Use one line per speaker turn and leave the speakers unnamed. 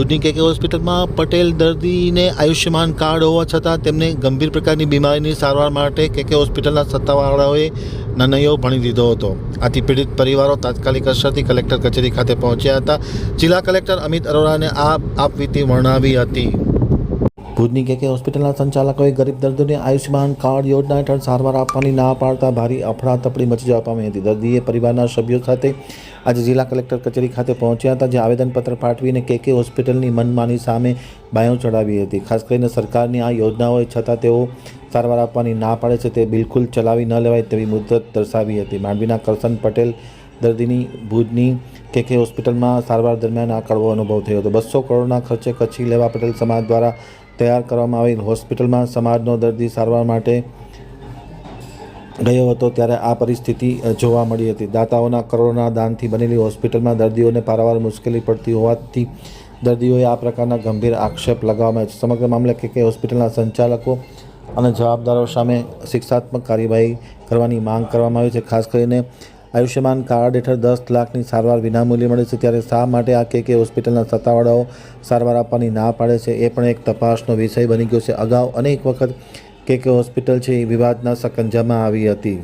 ભુજની કેકે હોસ્પિટલમાં પટેલ દર્દીને આયુષ્યમાન કાર્ડ હોવા છતાં તેમને ગંભીર પ્રકારની બીમારીની સારવાર માટે કેકે હોસ્પિટલના સત્તાવાળાઓએ નનૈયો ભણી દીધો હતો. આથી પીડિત પરિવારો તાત્કાલિક અસરથી કલેક્ટર કચેરી ખાતે પહોંચ્યા હતા. જિલ્લા કલેક્ટર અમિત અરોરાને આ આપવીતી વર્ણવી હતી. ભુજની કે હોસ્પિટલના સંચાલકોએ ગરીબ દર્દીઓને આયુષ્યમાન કાર્ડ યોજના હેઠળ સારવાર આપવાની ના પાડતા ભારે અફડાતફડી મચી જવા પામી હતી. દર્દીએ પરિવારના સભ્યો સાથે આજે જિલ્લા કલેક્ટર કચેરી ખાતે પહોંચ્યા હતા જે આવેદનપત્ર પાઠવીને કે હોસ્પિટલની મનમાની સામે બાયો ચડાવી હતી. ખાસ કરીને સરકારની આ યોજનાઓ છતાં તેઓ સારવાર આપવાની ના પાડે છે તે બિલકુલ ચલાવી ન લેવાય તેવી મુદ્દત દર્શાવી હતી. માંડવીના કરસન પટેલ દર્દીની ભુજની કે હોસ્પિટલમાં સારવાર દરમિયાન આ કડવો અનુભવ થયો હતો. બસો કરોડના ખર્ચે કચ્છી લેવા પટેલ સમાજ દ્વારા તૈયાર કરવામાં આવેલ હોસ્પિટલમાં સમાજનો દર્દી સારવાર માટે ગયો હતો ત્યારે આ પરિસ્થિતિ જોવા મળી હતી. દાતાઓના કરોડોના દાનથી બનેલી હોસ્પિટલમાં દર્દીઓને પારાવાર મુશ્કેલી પડતી હોવાથી દર્દીઓએ આ પ્રકારના ગંભીર આક્ષેપ લગાવવામાં આવ્યો સમગ્ર મામલે કે કે હોસ્પિટલના સંચાલકો અને જવાબદારો સામે શિક્ષાત્મક કાર્યવાહી કરવાની માંગ કરવામાં આવી છે. ખાસ કરીને આયુષ્યમાન કાર્ડ હેઠળ દસ લાખની સારવાર વિનામૂલ્યે મળે છે. ત્યારે શા માટે આ કે કે હોસ્પિટલના સત્તાવાળાઓ સારવાર આપવાની ના પાડે છે એ પણ એક તપાસનો વિષય બની ગયો છે. અગાઉ અનેક વખત કે કે હોસ્પિટલ છે એ વિવાદના સકંજામાં આવી હતી.